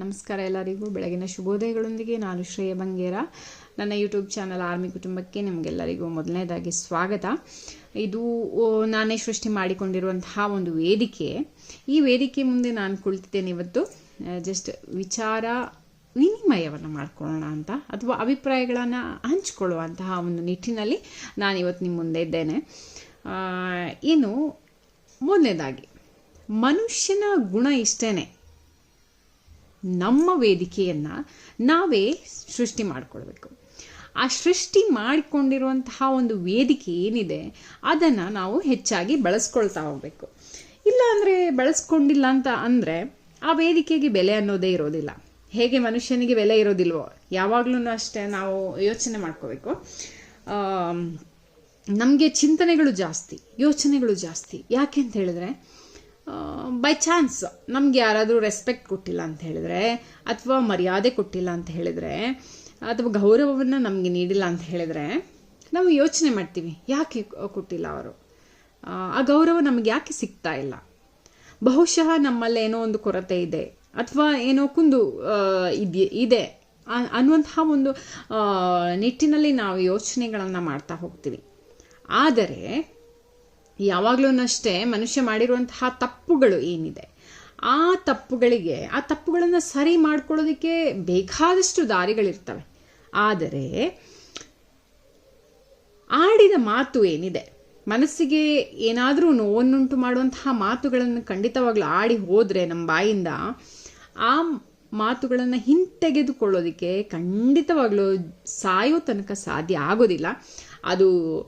ನಮಸ್ಕಾರ ಎಲ್ಲರಿಗೂ. ಬೆಳಗಿನ ಶುಭೋದಯಗಳೊಂದಿಗೆ ನಾನು ಶ್ರೇಯ ಬಂಗೇರ. ನನ್ನ ಯೂಟ್ಯೂಬ್ ಚಾನಲ್ ಆರ್ಮಿ ಕುಟುಂಬಕ್ಕೆ ನಿಮಗೆಲ್ಲರಿಗೂ ಮೊದಲನೇದಾಗಿ ಸ್ವಾಗತ. ಇದು ನಾನೇ ಸೃಷ್ಟಿ ಮಾಡಿಕೊಂಡಿರುವಂತಹ ಒಂದು ವೇದಿಕೆ. ಈ ವೇದಿಕೆ ಮುಂದೆ ನಾನು ಕುಳಿತಿದ್ದೇನೆ ಇವತ್ತು. ಜಸ್ಟ್ ವಿಚಾರ ವಿನಿಮಯವನ್ನು ಮಾಡಿಕೊಳ್ಳೋಣ ಅಂತ, ಅಥವಾ ಅಭಿಪ್ರಾಯಗಳನ್ನು ಹಂಚಿಕೊಳ್ಳುವಂತಹ ಒಂದು ನಿಟ್ಟಿನಲ್ಲಿ ನಾನು ಇವತ್ತು ನಿಮ್ಮ ಮುಂದೆ ಇದ್ದೇನೆ. ಏನು ಮೊದಲನೇದಾಗಿ, ಮನುಷ್ಯನ ಗುಣ ಇಷ್ಟೇನೆ. ನಮ್ಮ ವೇದಿಕೆಯನ್ನು ನಾವೇ ಸೃಷ್ಟಿ ಮಾಡಿಕೊಳ್ಬೇಕು. ಆ ಸೃಷ್ಟಿ ಮಾಡಿಕೊಂಡಿರುವಂತಹ ಒಂದು ವೇದಿಕೆ ಏನಿದೆ, ಅದನ್ನು ನಾವು ಹೆಚ್ಚಾಗಿ ಬಳಸ್ಕೊಳ್ತಾ ಹೋಗಬೇಕು. ಇಲ್ಲ ಅಂದರೆ ಬಳಸ್ಕೊಂಡಿಲ್ಲ ಅಂತ ಅಂದರೆ ಆ ವೇದಿಕೆಗೆ ಬೆಲೆ ಅನ್ನೋದೇ ಇರೋದಿಲ್ಲ. ಹೇಗೆ ಮನುಷ್ಯನಿಗೆ ಬೆಲೆ ಇರೋದಿಲ್ವೋ, ಯಾವಾಗಲೂ ಅಷ್ಟೇ ನಾವು ಯೋಚನೆ ಮಾಡ್ಕೋಬೇಕು. ನಮಗೆ ಚಿಂತನೆಗಳು ಜಾಸ್ತಿ, ಯೋಚನೆಗಳು ಜಾಸ್ತಿ. ಯಾಕೆ ಅಂತ ಹೇಳಿದ್ರೆ ಬೈ ಚಾನ್ಸ್ ನಮ್ಗೆ ಯಾರಾದರೂ ರೆಸ್ಪೆಕ್ಟ್ ಕೊಟ್ಟಿಲ್ಲ ಅಂತ ಹೇಳಿದ್ರೆ, ಅಥವಾ ಮರ್ಯಾದೆ ಕೊಟ್ಟಿಲ್ಲ ಅಂತ ಹೇಳಿದ್ರೆ, ಅಥವಾ ಗೌರವವನ್ನು ನಮಗೆ ನೀಡಿಲ್ಲ ಅಂತ ಹೇಳಿದ್ರೆ, ನಾವು ಯೋಚನೆ ಮಾಡ್ತೀವಿ, ಯಾಕೆ ಕೊಟ್ಟಿಲ್ಲ ಅವರು? ಆ ಗೌರವ ನಮಗೆ ಯಾಕೆ ಸಿಗ್ತಾ ಇಲ್ಲ? ಬಹುಶಃ ನಮ್ಮಲ್ಲಿ ಏನೋ ಒಂದು ಕೊರತೆ ಇದೆ, ಅಥವಾ ಏನೋ ಕುಂದು ಇದೆ ಇದೆ. ಅನ್ನುವಂತಹ ಒಂದು ನಿಟ್ಟಿನಲ್ಲಿ ನಾವು ಯೋಚನೆಗಳನ್ನು ಮಾಡ್ತಾ ಹೋಗ್ತೀವಿ. ಆದರೆ ಯಾವಾಗಲೂ ಅಷ್ಟೇ ಮನುಷ್ಯ ಮಾಡಿರುವಂತಹ ತಪ್ಪುಗಳು ಏನಿದೆ, ಆ ತಪ್ಪುಗಳಿಗೆ, ಆ ತಪ್ಪುಗಳನ್ನು ಸರಿ ಮಾಡ್ಕೊಳ್ಳೋದಕ್ಕೆ ಬೇಕಾದಷ್ಟು ದಾರಿಗಳಿರ್ತವೆ. ಆದರೆ, ಆಡಿದ ಮಾತು ಏನಿದೆ? ಮನಸ್ಸಿಗೆ ಏನಾದರೂ ನೋವನ್ನುಂಟು ಮಾಡುವಂತಹ ಮಾತುಗಳನ್ನು ಖಂಡಿತವಾಗ್ಲೂ ಆಡಿ ಹೋದರೆ ನಮ್ಮ ಬಾಯಿಂದ ಆ ಮಾತುಗಳನ್ನು ಹಿಂತೆಗೆದುಕೊಳ್ಳೋದಕ್ಕೆ ಖಂಡಿತವಾಗ್ಲೂ ಸಾಯೋ ತನಕ ಸಾಧ್ಯ ಆಗೋದಿಲ್ಲ. ಅದು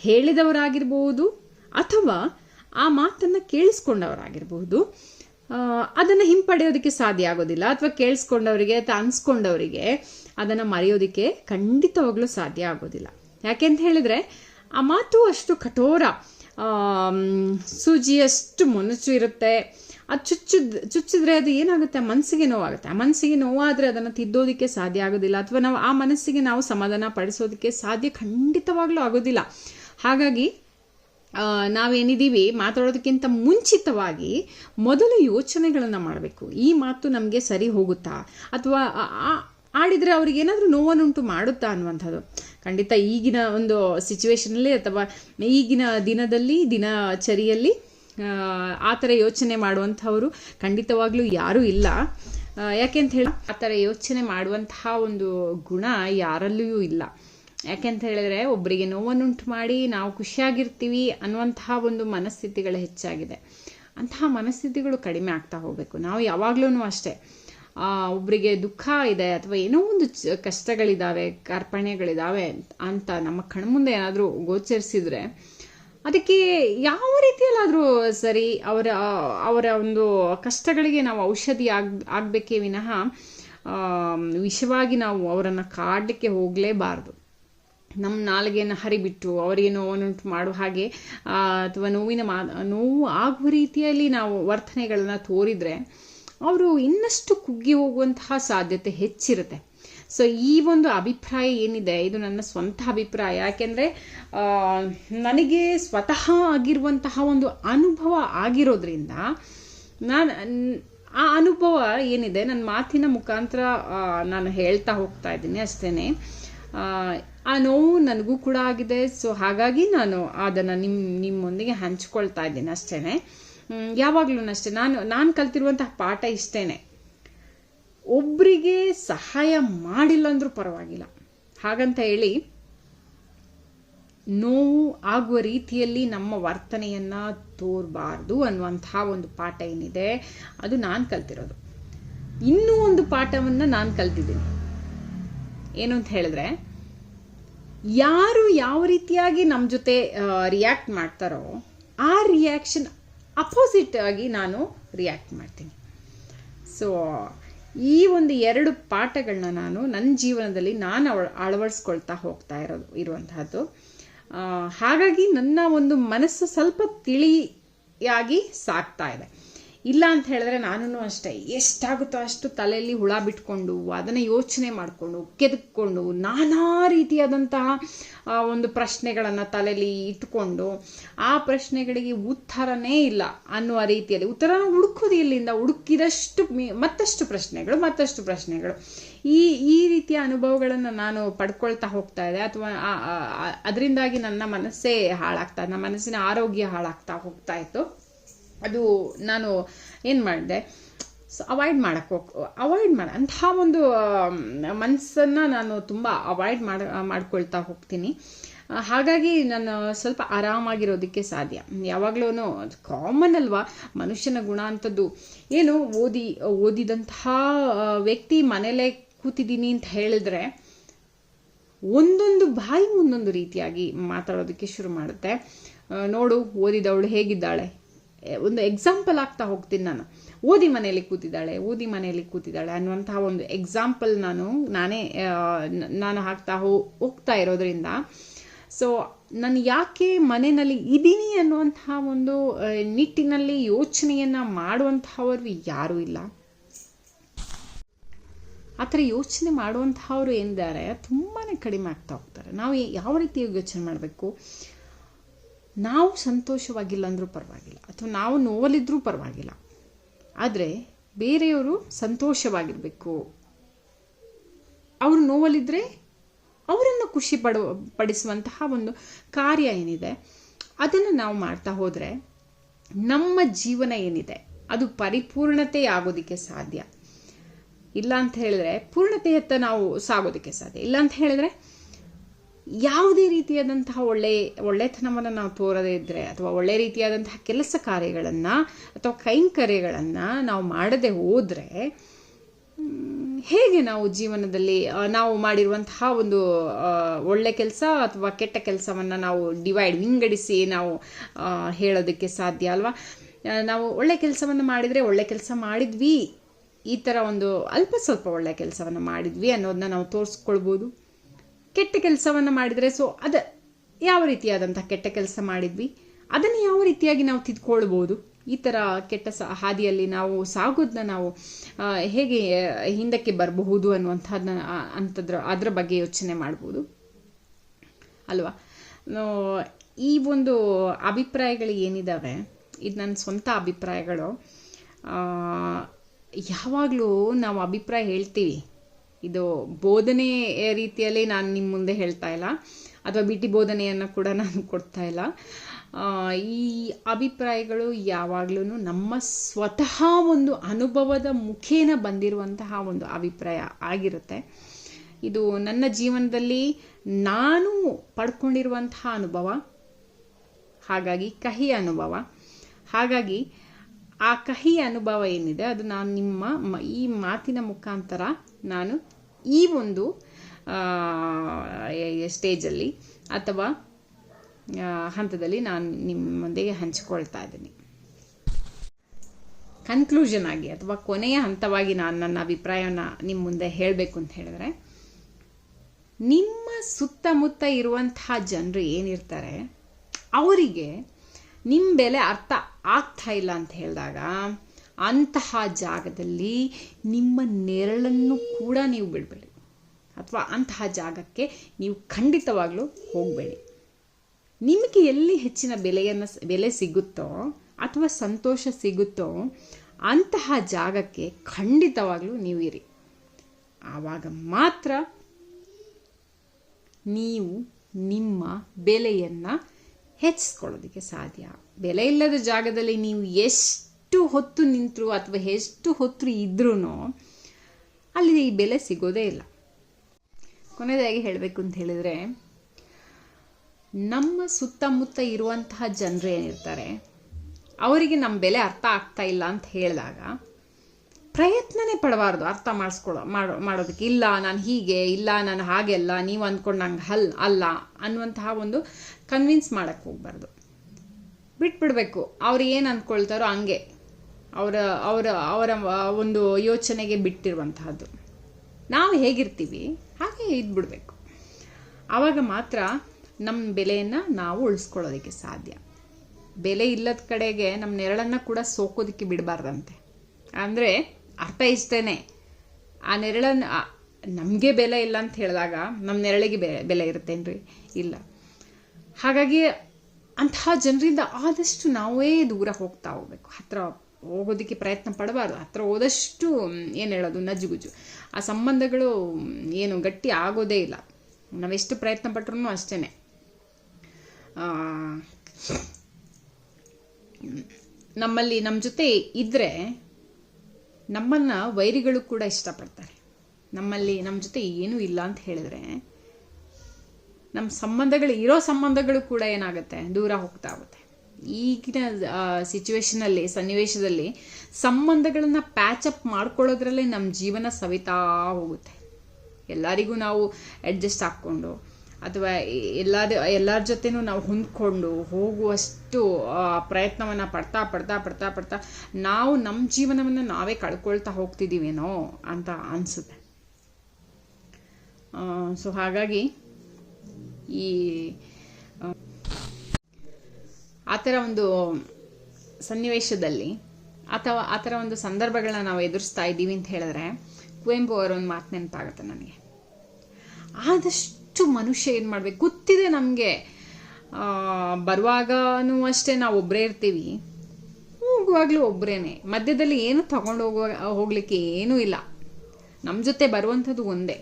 ಹೇಳಿದವರಾಗಿರ್ಬೋದು ಅಥವಾ ಆ ಮಾತನ್ನು ಕೇಳಿಸ್ಕೊಂಡವರಾಗಿರ್ಬೋದು. ಅದನ್ನು ಹಿಂಪಡೆಯೋದಕ್ಕೆ ಸಾಧ್ಯ ಆಗೋದಿಲ್ಲ. ಅಥವಾ ಕೇಳಿಸ್ಕೊಂಡವರಿಗೆ ಅಥವಾ ಅನ್ಸ್ಕೊಂಡವರಿಗೆ ಅದನ್ನು ಮರೆಯೋದಕ್ಕೆ ಖಂಡಿತವಾಗ್ಲೂ ಸಾಧ್ಯ ಆಗೋದಿಲ್ಲ. ಯಾಕೆಂತ ಹೇಳಿದರೆ, ಆ ಮಾತು ಅಷ್ಟು ಕಠೋರ ಸೂಜಿಯಷ್ಟು ಮೊನಚು ಇರುತ್ತೆ. ಅದು ಚುಚ್ಚುದ್, ಚುಚ್ಚಿದ್ರೆ ಅದು ಏನಾಗುತ್ತೆ? ಮನಸ್ಸಿಗೆ ನೋವಾಗುತ್ತೆ. ಆ ಮನಸ್ಸಿಗೆ ನೋವಾದರೆ ಅದನ್ನು ತಿದ್ದೋದಕ್ಕೆ ಸಾಧ್ಯ ಆಗೋದಿಲ್ಲ. ಅಥವಾ ನಾವು ಆ ಮನಸ್ಸಿಗೆ ನಾವು ಸಮಾಧಾನ ಪಡಿಸೋದಕ್ಕೆ ಸಾಧ್ಯ ಖಂಡಿತವಾಗ್ಲೂ ಆಗೋದಿಲ್ಲ. ಹಾಗಾಗಿ ನಾವೇನಿದ್ದೀವಿ ಮಾತಾಡೋದಕ್ಕಿಂತ ಮುಂಚಿತವಾಗಿ ಮೊದಲು ಯೋಚನೆಗಳನ್ನು ಮಾಡಬೇಕು. ಈ ಮಾತು ನಮಗೆ ಸರಿ ಹೋಗುತ್ತಾ? ಅಥವಾ ಆಡಿದರೆ ಅವ್ರಿಗೆ ಏನಾದರೂ ನೋವನ್ನುಂಟು ಮಾಡುತ್ತಾ ಅನ್ನುವಂಥದ್ದು. ಖಂಡಿತ ಈಗಿನ ಒಂದು ಸಿಚುವೇಶನಲ್ಲಿ ಅಥವಾ ಈಗಿನ ದಿನದಲ್ಲಿ, ದಿನಚರಿಯಲ್ಲಿ ಆ, ಥರ ಯೋಚನೆ ಮಾಡುವಂಥವರು ಖಂಡಿತವಾಗ್ಲೂ ಯಾರೂ ಇಲ್ಲ. ಯಾಕೆ ಯಾಕೆಂತ ಹೇಳಿ ಆ ಥರ ಯೋಚನೆ ಮಾಡುವಂತಹ ಒಂದು ಗುಣ ಯಾರಲ್ಲಿಯೂ ಇಲ್ಲ. ಯಾಕೆಂತ ಹೇಳಿದ್ರೆ ಒಬ್ಬರಿಗೆ ನೋವನ್ನುಂಟು ಮಾಡಿ ನಾವು ಖುಷಿಯಾಗಿರ್ತೀವಿ ಅನ್ನುವಂತಹ ಒಂದು ಮನಸ್ಥಿತಿಗಳು ಹೆಚ್ಚಾಗಿದೆ. ಅಂತಹ ಮನಸ್ಥಿತಿಗಳು ಕಡಿಮೆ ಆಗ್ತಾ ಹೋಗಬೇಕು. ನಾವು ಯಾವಾಗ್ಲೂ ಅಷ್ಟೇ. ಒಬ್ಬರಿಗೆ ದುಃಖ ಇದೆ ಅಥವಾ ಏನೋ ಒಂದು ಕಷ್ಟಗಳಿದ್ದಾವೆ ಕಾರ್ಪಣ್ಯಗಳಿದ್ದಾವೆ ಅಂತ ನಮ್ಮ ಕಣ್ಮುಂದೆ ಏನಾದರೂ ಗೋಚರಿಸಿದ್ರೆ ಅದಕ್ಕೆ ಯಾವ ರೀತಿಯಲ್ಲಾದರೂ ಸರಿ ಅವರ ಅವರ ಒಂದು ಕಷ್ಟಗಳಿಗೆ ನಾವು ಔಷಧಿ ಆಗ್, ಆಗಬೇಕೇ ವಿನಃ ವಿಷವಾಗಿ ನಾವು ಅವರನ್ನು ಕಾಡಲಿಕ್ಕೆ ಹೋಗಲೇಬಾರ್ದು. ನಮ್ಮ ನಾಲಿಗೆಯನ್ನು ಹರಿಬಿಟ್ಟು ಅವರಿಗೆ ನೋವನ್ನುಂಟು ಮಾಡುವ ಹಾಗೆ ಅಥವಾ ನೋವಿನ ಮಾ, ನೋವು ಆಗುವ ರೀತಿಯಲ್ಲಿ ನಾವು ವರ್ತನೆಗಳನ್ನು ತೋರಿದರೆ, ಅವರು ಇನ್ನಷ್ಟು ಕುಗ್ಗಿ ಹೋಗುವಂತಹ ಸಾಧ್ಯತೆ ಹೆಚ್ಚಿರುತ್ತೆ. ಸೊ ಈ ಒಂದು ಅಭಿಪ್ರಾಯ ಏನಿದೆ? ಇದು ನನ್ನ ಸ್ವಂತ ಅಭಿಪ್ರಾಯ. ಯಾಕೆಂದರೆ ನನಗೆ ಸ್ವತಃ ಆಗಿರುವಂತಹ ಒಂದು ಅನುಭವ ಆಗಿರೋದ್ರಿಂದ ನಾನು, ಆ ಅನುಭವ ಏನಿದೆ? ನನ್ನ ಮಾತಿನ ಮುಖಾಂತರ ನಾನು ಹೇಳ್ತಾ ಹೋಗ್ತಾ ಇದ್ದೀನಿ ಅಷ್ಟೇ ಆ ನೋವು ನನಗೂ ಕೂಡ ಆಗಿದೆ. ಸೊ ಹಾಗಾಗಿ ನಾನು ಅದನ್ನು ನಿಮ್ಮ ನಿಮ್ಮೊಂದಿಗೆ ಹಂಚ್ಕೊಳ್ತಾ ಇದ್ದೀನಿ ಅಷ್ಟೇ ಯಾವಾಗಲೂ ಅಷ್ಟೇ. ನಾನು ನಾನು ಕಲ್ತಿರುವಂತಹ ಪಾಠ ಇಷ್ಟೇನೆ. ಒಬ್ಬರಿಗೆ ಸಹಾಯ ಮಾಡಿಲ್ಲ ಅಂದರೂ ಪರವಾಗಿಲ್ಲ. ಹಾಗಂತ ಹೇಳಿ, ನೋವು ಆಗುವ ರೀತಿಯಲ್ಲಿ ನಮ್ಮ ವರ್ತನೆಯನ್ನ ತೋರಬಾರ್ದು ಅನ್ನುವಂಥ ಒಂದು ಪಾಠ ಏನಿದೆ, ಅದು ನಾನು ಕಲ್ತಿರೋದು. ಇನ್ನೂ ಒಂದು ಪಾಠವನ್ನು ನಾನು ಕಲ್ತಿದ್ದೀನಿ. ಏನು ಅಂತ ಹೇಳಿದ್ರೆ, ಯಾರು ಯಾವ ರೀತಿಯಾಗಿ ನಮ್ಮ ಜೊತೆ ರಿಯಾಕ್ಟ್ ಮಾಡ್ತಾರೋ, ಆ ರಿಯಾಕ್ಷನ್ ಅಪೋಸಿಟ್ ಆಗಿ ನಾನು ರಿಯಾಕ್ಟ್ ಮಾಡ್ತೀನಿ. ಸೊ ಈ ಒಂದು ಎರಡು ಪಾಠಗಳನ್ನ ನಾನು ನನ್ನ ಜೀವನದಲ್ಲಿ ನಾನು ಅಳ, ಅಳವಡಿಸ್ಕೊಳ್ತಾ ಹೋಗ್ತಾ ಇರೋದು, ಇರುವಂತಹದ್ದು. ಹಾಗಾಗಿ ನನ್ನ ಒಂದು ಮನಸ್ಸು ಸ್ವಲ್ಪ ತಿಳಿಯಾಗಿ ಸಾಕ್ತಾ ಇದೆ. ಇಲ್ಲ ಅಂತ ಹೇಳಿದ್ರೆ ನಾನು ಅಷ್ಟೇ. ಎಷ್ಟಾಗುತ್ತೋ ಅಷ್ಟು ತಲೆಯಲ್ಲಿ ಹುಳ ಬಿಟ್ಕೊಂಡು, ಅದನ್ನು ಯೋಚನೆ ಮಾಡಿಕೊಂಡು ಕೆದಕ್ಕೊಂಡು ನಾನಾ ರೀತಿಯಾದಂತಹ ಒಂದು ಪ್ರಶ್ನೆಗಳನ್ನು ತಲೆಯಲ್ಲಿ ಇಟ್ಕೊಂಡು, ಆ ಪ್ರಶ್ನೆಗಳಿಗೆ ಉತ್ತರನೇ ಇಲ್ಲ ಅನ್ನುವ ರೀತಿಯಲ್ಲಿ. ಉತ್ತರನ ಹುಡುಕೋದು ಇಲ್ಲಿಂದ ಹುಡುಕಿದಷ್ಟು ಮತ್ತಷ್ಟು ಪ್ರಶ್ನೆಗಳು ಮತ್ತಷ್ಟು ಪ್ರಶ್ನೆಗಳು. ಈ ಈ ರೀತಿಯ ಅನುಭವಗಳನ್ನು ನಾನು ಪಡ್ಕೊಳ್ತಾ ಹೋಗ್ತಾ ಇದೆ ಅಥವಾ ಅದರಿಂದಾಗಿ ನನ್ನ ಮನಸ್ಸೇ ಹಾಳಾಗ್ತಾ, ನನ್ನ ಮನಸ್ಸಿನ ಆರೋಗ್ಯ ಹಾಳಾಗ್ತಾ ಹೋಗ್ತಾ ಇತ್ತು. ಅದು ನಾನು ಏನು ಮಾಡಿದೆ? ಸೊ ಅವಾಯ್ಡ್ ಮಾಡಕ್ಕೆ ಹೋಗ್ ಅವಾಯ್ಡ್ ಮಾಡಿ ಅಂತಹ ಒಂದು ಮನಸ್ಸನ್ನು ನಾನು ತುಂಬ ಅವಾಯ್ಡ್ ಮಾಡಿ, ಮಾಡ್ಕೊಳ್ತಾ ಹೋಗ್ತೀನಿ. ಹಾಗಾಗಿ ನಾನು ಸ್ವಲ್ಪ ಆರಾಮಾಗಿರೋದಕ್ಕೆ ಸಾಧ್ಯ. ಯಾವಾಗಲೂ ಕಾಮನ್ ಅಲ್ವಾ? ಮನುಷ್ಯನ ಗುಣ ಅಂಥದ್ದು. ಏನು, ಓದಿ ಓದಿದಂತಹ ವ್ಯಕ್ತಿ ಮನೇಲೇ ಕೂತಿದ್ದೀನಿ ಅಂತ ಹೇಳಿದ್ರೆ ಒಂದೊಂದು ಬಾಯಿ ಒಂದೊಂದು ರೀತಿಯಾಗಿ ಮಾತಾಡೋದಕ್ಕೆ ಶುರು ಮಾಡುತ್ತೆ. ನೋಡು, ಓದಿದವಳು ಹೇಗಿದ್ದಾಳೆ? ಒಂದು ಎಕ್ಸಾಂಪಲ್ ಆಗ್ತಾ ಹೋಗ್ತೀನಿ ನಾನು. ಓದಿ ಮನೆಯಲ್ಲಿ ಕೂತಿದ್ದಾಳೆ, ಓದಿ ಮನೆಯಲ್ಲಿ ಕೂತಿದ್ದಾಳೆ ಅನ್ನುವಂತಹ ಒಂದು ಎಕ್ಸಾಂಪಲ್ ನಾನು, ನಾನೇ ನಾನು ಹಾಕ್ತಾ ಹೋಗ್ತಾ ಇರೋದ್ರಿಂದ. ಸೊ ನಾನು ಯಾಕೆ ಮನೆಯಲ್ಲಿ ಇದ್ದೀನಿ ಅನ್ನುವಂತಹ ಒಂದು ನಿಟ್ಟಿನಲ್ಲಿ ಯೋಚನೆಯನ್ನು ಮಾಡುವಂತಹವರು ಯಾರೂ ಇಲ್ಲ. ಆ ಥರ ಯೋಚನೆ ಮಾಡುವಂಥವ್ರು ಏನಿದ್ದಾರೆ ತುಂಬಾ ಕಡಿಮೆ ಆಗ್ತಾ ಹೋಗ್ತಾರೆ. ನಾವು ಯಾವ ರೀತಿ ಯೋಚನೆ ಮಾಡಬೇಕು? ನಾವು ಸಂತೋಷವಾಗಿಲ್ಲ ಅಂದರೂ ಪರವಾಗಿಲ್ಲ. ಅಥವಾ ನಾವು ನೋವಲ್ಲಿದ್ದರೂ ಪರವಾಗಿಲ್ಲ. ಆದರೆ ಬೇರೆಯವರು ಸಂತೋಷವಾಗಿರಬೇಕು. ಅವರು ನೋವಲ್ಲಿದ್ದರೆ ಅವರನ್ನು ಖುಷಿ ಪಡ, ಪಡಿಸುವಂತಹ ಒಂದು ಕಾರ್ಯ ಏನಿದೆ, ಅದನ್ನು ನಾವು ಮಾಡ್ತಾ ಹೋದರೆ ನಮ್ಮ ಜೀವನ ಏನಿದೆ, ಅದು ಪರಿಪೂರ್ಣತೆ ಆಗೋದಕ್ಕೆ ಸಾಧ್ಯ. ಇಲ್ಲ ಅಂತ ಹೇಳಿದ್ರೆ ಪೂರ್ಣತೆಯತ್ತ ನಾವು ಸಾಗೋದಕ್ಕೆ ಸಾಧ್ಯ. ಇಲ್ಲ ಅಂತ ಹೇಳಿದ್ರೆ ಯಾವುದೇ ರೀತಿಯಾದಂತಹ ಒಳ್ಳೆ, ಒಳ್ಳೆತನವನ್ನು ನಾವು ತೋರದೇ ಇದ್ದರೆ ಅಥವಾ ಒಳ್ಳೆ ರೀತಿಯಾದಂತಹ ಕೆಲಸ ಕಾರ್ಯಗಳನ್ನು ಅಥವಾ ಕೈಂಕರ್ಯಗಳನ್ನು ನಾವು ಮಾಡದೆ ಹೋದರೆ ಹೇಗೆ ನಾವು ಜೀವನದಲ್ಲಿ ನಾವು ಮಾಡಿರುವಂತಹ ಒಂದು ಒಳ್ಳೆ ಕೆಲಸ ಅಥವಾ ಕೆಟ್ಟ ಕೆಲಸವನ್ನು ನಾವು ಡಿವೈಡ್ ವಿಂಗಡಿಸಿ ನಾವು ಹೇಳೋದಕ್ಕೆ ಸಾಧ್ಯ ಅಲ್ವಾ? ನಾವು ಒಳ್ಳೆ ಕೆಲಸವನ್ನು ಮಾಡಿದರೆ ಒಳ್ಳೆ ಕೆಲಸ ಮಾಡಿದ್ವಿ. ಈ ಥರ ಒಂದು ಅಲ್ಪ ಸ್ವಲ್ಪ ಒಳ್ಳೆ ಕೆಲಸವನ್ನು ಮಾಡಿದ್ವಿ ಅನ್ನೋದನ್ನ ನಾವು ತೋರಿಸ್ಕೊಳ್ಬೋದು. ಕೆಟ್ಟ ಕೆಲಸವನ್ನು ಮಾಡಿದರೆ ಸೊ ಅದು ಯಾವ ರೀತಿಯಾದಂಥ ಕೆಟ್ಟ ಕೆಲಸ ಮಾಡಿದ್ವಿ. ಅದನ್ನು ಯಾವ ರೀತಿಯಾಗಿ ನಾವು ತಿದ್ಕೊಳ್ಬೋದು? ಈ ಥರ ಕೆಟ್ಟ ಸ, ಹಾದಿಯಲ್ಲಿ ನಾವು ಸಾಗೋದನ್ನ ನಾವು ಹೇಗೆ ಹಿಂದಕ್ಕೆ ಬರಬಹುದು ಅನ್ನುವಂಥದ್ದನ್ನ ಅಂಥದ್ರ ಅದರ ಬಗ್ಗೆ ಯೋಚನೆ ಮಾಡ್ಬೋದು. ಅಲ್ವಾ? ಈ ಒಂದು ಅಭಿಪ್ರಾಯಗಳು ಏನಿದ್ದಾವೆ ಇದು ನನ್ನ ಸ್ವಂತ ಅಭಿಪ್ರಾಯಗಳು. ಯಾವಾಗಲೂ ನಾವು ಅಭಿಪ್ರಾಯ ಹೇಳ್ತೀವಿ. ಇದು ಬೋಧನೆ ರೀತಿಯಲ್ಲಿ ನಾನು ನಿಮ್ಮ ಮುಂದೆ ಹೇಳ್ತಾ ಇಲ್ಲ. ಅಥವಾ ಬಿಟಿ ಬೋಧನೆಯನ್ನು ಕೂಡ ನಾನು ಕೊಡ್ತಾ ಇಲ್ಲ. ಈ ಅಭಿಪ್ರಾಯಗಳು ಯಾವಾಗಲೂ ನಮ್ಮ ಸ್ವತಃ ಒಂದು ಅನುಭವದ ಮುಖೇನ ಬಂದಿರುವಂತಹ ಒಂದು ಅಭಿಪ್ರಾಯ ಆಗಿರುತ್ತೆ. ಇದು ನನ್ನ ಜೀವನದಲ್ಲಿ ನಾನು ಪಡ್ಕೊಂಡಿರುವಂತಹ ಅನುಭವ, ಹಾಗಾಗಿ ಕಹಿ ಅನುಭವ. ಹಾಗಾಗಿ ಆ ಕಹಿ ಅನುಭವ ಏನಿದೆ, ಅದು ನಾನು ನಿಮ್ಮ ಈ ಮಾತಿನ ಮುಖಾಂತರ ನಾನು ಈ ಒಂದು ಸ್ಟೇಜಲ್ಲಿ ಅಥವಾ ಹಂತದಲ್ಲಿ ನಾನು ನಿಮ್ಮೊಂದಿಗೆ ಹಂಚಿಕೊಳ್ತಾ ಇದ್ದೀನಿ. ಕನ್ಕ್ಲೂಷನ್ ಆಗಿ ಅಥವಾ ಕೊನೆಯ ಹಂತವಾಗಿ ನಾನು ನನ್ನ ಅಭಿಪ್ರಾಯವನ್ನು ನಿಮ್ಮ ಮುಂದೆ ಹೇಳಬೇಕು ಅಂತ ಹೇಳಿದ್ರೆ, ನಿಮ್ಮ ಸುತ್ತಮುತ್ತ ಇರುವಂತಹ ಜನರು ಏನಿರ್ತಾರೆ, ಅವರಿಗೆ ನಿಮ್ಮ ಬೆಲೆ ಅರ್ಥ ಆಗ್ತಾ ಇಲ್ಲ ಅಂತ ಹೇಳಿದಾಗ ಅಂತಹ ಜಾಗದಲ್ಲಿ ನಿಮ್ಮ ನೆರಳನ್ನು ಕೂಡ ನೀವು ಬಿಡಬೇಡಿ. ಅಥವಾ ಅಂತಹ ಜಾಗಕ್ಕೆ ನೀವು ಖಂಡಿತವಾಗ್ಲೂ ಹೋಗಬೇಡಿ. ನಿಮಗೆ ಎಲ್ಲಿ ಹೆಚ್ಚಿನ ಬೆಲೆಯನ್ನು ಬೆಲೆ ಸಿಗುತ್ತೋ ಅಥವಾ ಸಂತೋಷ ಸಿಗುತ್ತೋ ಅಂತಹ ಜಾಗಕ್ಕೆ ಖಂಡಿತವಾಗ್ಲೂ ನೀವು ಇರಿ. ಆವಾಗ ಮಾತ್ರ ನೀವು ನಿಮ್ಮ ಬೆಲೆಯನ್ನು ಹೆಚ್ಚಿಸ್ಕೊಳ್ಳೋದಕ್ಕೆ ಸಾಧ್ಯ. ಬೆಲೆ ಇಲ್ಲದ ಜಾಗದಲ್ಲಿ ನೀವು ಎಷ್ಟು ಹೊತ್ತು ನಿಂತರು ಅಥವಾ ಎಷ್ಟು ಹೊತ್ತು ಇದ್ರೂ ಅಲ್ಲಿ ಈ ಬೆಲೆ ಸಿಗೋದೇ ಇಲ್ಲ. ಕೊನೆಯದಾಗಿ ಹೇಳಬೇಕು ಅಂತ ಹೇಳಿದರೆ, ನಮ್ಮ ಸುತ್ತಮುತ್ತ ಇರುವಂತಹ ಜನರು ಏನಿರ್ತಾರೆ, ಅವರಿಗೆ ನಮ್ಮ ಬೆಲೆ ಅರ್ಥ ಆಗ್ತಾ ಇಲ್ಲ ಅಂತ ಹೇಳಿದಾಗ ಪ್ರಯತ್ನನೇ ಪಡಬಾರ್ದು ಅರ್ಥ ಮಾಡಿಸ್ಕೊಳ್ಳೋ ಮಾಡೋ, ಮಾಡೋದಕ್ಕೆ. ಇಲ್ಲ, ನಾನು ಹೀಗೆ, ಇಲ್ಲ, ನಾನು ಹಾಗೆ ಅಲ್ಲ ನೀವು ಅಂದ್ಕೊಂಡಂಗೆ ಹಲ್, ಅಲ್ಲ ಅನ್ನುವಂತಹ ಒಂದು ಕನ್ವಿನ್ಸ್ ಮಾಡೋಕ್ಕೆ ಹೋಗ್ಬಾರ್ದು. ಬಿಟ್ಬಿಡ್ಬೇಕು. ಅವ್ರು ಏನು ಅಂದ್ಕೊಳ್ತಾರೋ ಹಂಗೆ. ಅವರ ಅವರ ಅವರ ಒಂದು ಯೋಚನೆಗೆ ಬಿಟ್ಟಿರುವಂತಹದ್ದು. ನಾವು ಹೇಗಿರ್ತೀವಿ, ಹಾಗೆ ಇದ್ಬಿಡ್ಬೇಕು. ಆವಾಗ ಮಾತ್ರ ನಮ್ಮ ಬೆಲೆಯನ್ನು ನಾವು ಉಳಿಸ್ಕೊಳ್ಳೋದಕ್ಕೆ ಸಾಧ್ಯ. ಬೆಲೆ ಇಲ್ಲದ ಕಡೆಗೆ ನಮ್ಮ ನೆರಳನ್ನು ಕೂಡ ಸೋಕೋದಕ್ಕೆ ಬಿಡಬಾರ್ದಂತೆ. ಅಂದರೆ ಅರ್ಥ ಇಷ್ಟೇ ಆ ನೆರಳನ್ನು ನಮಗೆ ಬೆಲೆ ಇಲ್ಲ ಅಂತ ಹೇಳಿದಾಗ ನಮ್ಮ ನೆರಳಿಗೆ ಬೆಲೆ ಬೆಲೆ ಇರುತ್ತೇನ್ರಿ? ಇಲ್ಲ. ಹಾಗಾಗಿ ಅಂತಹ ಜನರಿಂದ ಆದಷ್ಟು ನಾವೇ ದೂರ ಹೋಗ್ತಾ ಹೋಗ್ಬೇಕು. ಹತ್ರ ಹೋಗೋದಕ್ಕೆ ಪ್ರಯತ್ನ ಪಡಬಾರ್ದು. ಹತ್ರ ಹೋದಷ್ಟು ಏನು ಹೇಳೋದು, ನಜ್ಜುಗುಜ್ಜು. ಆ ಸಂಬಂಧಗಳು ಏನು ಗಟ್ಟಿ ಆಗೋದೇ ಇಲ್ಲ. ನಾವೆಷ್ಟು ಪ್ರಯತ್ನ ಪಟ್ರೂ ಅಷ್ಟೇ ನಮ್ಮಲ್ಲಿ ನಮ್ಮ ಜೊತೆ ಇದ್ದರೆ ನಮ್ಮನ್ನು ವೈರಿಗಳು ಕೂಡ ಇಷ್ಟಪಡ್ತಾರೆ. ನಮ್ಮಲ್ಲಿ ನಮ್ಮ ಜೊತೆ ಏನೂ ಇಲ್ಲ ಅಂತ ಹೇಳಿದ್ರೆ ನಮ್ಮ ಸಂಬಂಧಗಳು, ಇರೋ ಸಂಬಂಧಗಳು ಕೂಡ ಏನಾಗುತ್ತೆ? ದೂರ ಹೋಗ್ತಾ ಹೋಗುತ್ತೆ. ಈಗಿನ ಸಿಚುವೇಶನಲ್ಲಿ ಸನ್ನಿವೇಶದಲ್ಲಿ ಸಂಬಂಧಗಳನ್ನು ಪ್ಯಾಚಪ್ ಮಾಡ್ಕೊಳ್ಳೋದ್ರಲ್ಲೇ ನಮ್ಮ ಜೀವನ ಸವಿತಾ ಹೋಗುತ್ತೆ. ಎಲ್ಲರಿಗೂ ನಾವು ಅಡ್ಜಸ್ಟ್ ಹಾಕ್ಕೊಂಡು ಅಥವಾ ಎಲ್ಲರ ಎಲ್ಲರ ಜೊತೆನೂ ನಾವು ಹೊಂದ್ಕೊಂಡು ಹೋಗುವಷ್ಟು ಪ್ರಯತ್ನವನ್ನು ಪಡ್ತಾ ಪಡ್ತಾ ಪಡ್ತಾ ಪಡ್ತಾ ನಾವು ನಮ್ಮ ಜೀವನವನ್ನು ನಾವೇ ಕಳ್ಕೊಳ್ತಾ ಹೋಗ್ತಿದ್ದೀವೇನೋ ಅಂತ ಅನಿಸುತ್ತೆ. ಸೊ ಹಾಗಾಗಿ ಈ ಆ ಥರ ಒಂದು ಸನ್ನಿವೇಶದಲ್ಲಿ ಅಥವಾ ಆ ಥರ ಒಂದು ಸಂದರ್ಭಗಳನ್ನ ನಾವು ಎದುರಿಸ್ತಾ ಇದ್ದೀವಿ ಅಂತ ಹೇಳಿದ್ರೆ ಕುವೆಂಪು ಅವರ ಒಂದು ಮಾತು ನೆನಪಾಗುತ್ತೆ ನನಗೆ. ಆದಷ್ಟು ಮನುಷ್ಯ ಏನು ಮಾಡಬೇಕು? ಗೊತ್ತಿದೆ ನಮಗೆ. ಬರುವಾಗನೂ ಅಷ್ಟೇ ನಾವು ಒಬ್ಬರೇ ಇರ್ತೀವಿ. ಹೋಗುವಾಗಲೂ ಒಬ್ಬರೇನೆ ಮಧ್ಯದಲ್ಲಿ ಏನು ತಗೊಂಡು ಹೋಗುವ, ಹೋಗ್ಲಿಕ್ಕೆ ಏನೂ ಇಲ್ಲ. ನಮ್ಮ ಜೊತೆ ಬರುವಂಥದ್ದು ಒಂದೇ.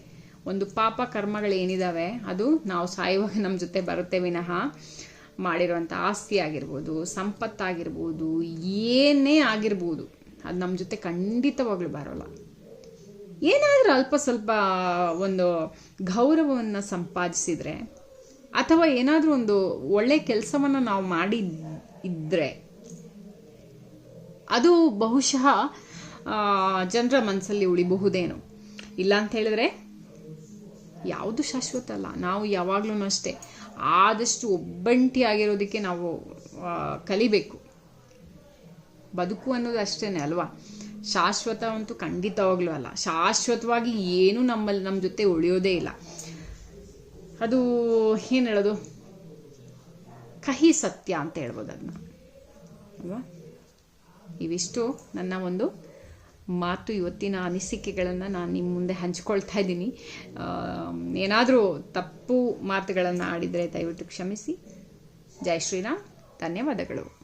ಒಂದು ಪಾಪ ಕರ್ಮಗಳು ಏನಿದಾವೆ ಅದು ನಾವು ಸಾಯುವಾಗ ನಮ್ಮ ಜೊತೆ ಬರುತ್ತೆ ವಿನಃ. ಮಾಡಿರುವಂಥ ಆಸ್ತಿ ಆಗಿರ್ಬೋದು, ಸಂಪತ್ತಾಗಿರ್ಬೋದು, ಏನೇ ಆಗಿರ್ಬೋದು, ಅದು ನಮ್ಮ ಜೊತೆ ಖಂಡಿತವಾಗ್ಲೂ ಬರೋಲ್ಲ. ಏನಾದರೂ ಅಲ್ಪ ಸ್ವಲ್ಪ ಒಂದು ಗೌರವವನ್ನು ಸಂಪಾದಿಸಿದರೆ, ಅಥವಾ ಏನಾದರೂ ಒಂದು ಒಳ್ಳೆ ಕೆಲಸವನ್ನು ನಾವು ಮಾಡಿ ಇದ್ದರೆ ಅದು ಬಹುಶಃ ಜನರ ಮನಸ್ಸಲ್ಲಿ ಉಳಿಬಹುದೇನು. ಇಲ್ಲ ಅಂತ ಹೇಳಿದ್ರೆ, ಯಾವುದು ಶಾಶ್ವತ ಅಲ್ಲ. ನಾವು ಯಾವಾಗ್ಲೂ ಅಷ್ಟೇ. ಆದಷ್ಟು ಒಬ್ಬಂಟಿಯಾಗಿರೋದಕ್ಕೆ ನಾವು ಕಲಿಬೇಕು. ಬದುಕು ಅನ್ನೋದು ಅಷ್ಟೇ ಅಲ್ವಾ? ಶಾಶ್ವತ ಅಂತೂ ಖಂಡಿತವಾಗ್ಲೂ ಅಲ್ಲ. ಶಾಶ್ವತವಾಗಿ ಏನೂ ನಮ್ಮಲ್ಲಿ ನಮ್ಮ ಜೊತೆ ಉಳಿಯೋದೇ ಇಲ್ಲ. ಅದು ಏನು ಹೇಳೋದು? ಕಹಿ ಸತ್ಯ ಅಂತ ಹೇಳ್ಬೋದು ಅದನ್ನ ಅಲ್ವಾ? ಇವಿಷ್ಟು ನನ್ನ ಒಂದು ಮಾತು, ಇವತ್ತಿನ ಅನಿಸಿಕೆಗಳನ್ನು ನಾನು ನಿಮ್ಮ ಮುಂದೆ ಹಂಚ್ಕೊಳ್ತಾ ಇದ್ದೀನಿ. ಏನಾದರೂ ತಪ್ಪು ಮಾತುಗಳನ್ನು ಆಡಿದರೆ ದಯವಿಟ್ಟು ಕ್ಷಮಿಸಿ. ಜೈ ಶ್ರೀರಾಮ್. ಧನ್ಯವಾದಗಳು.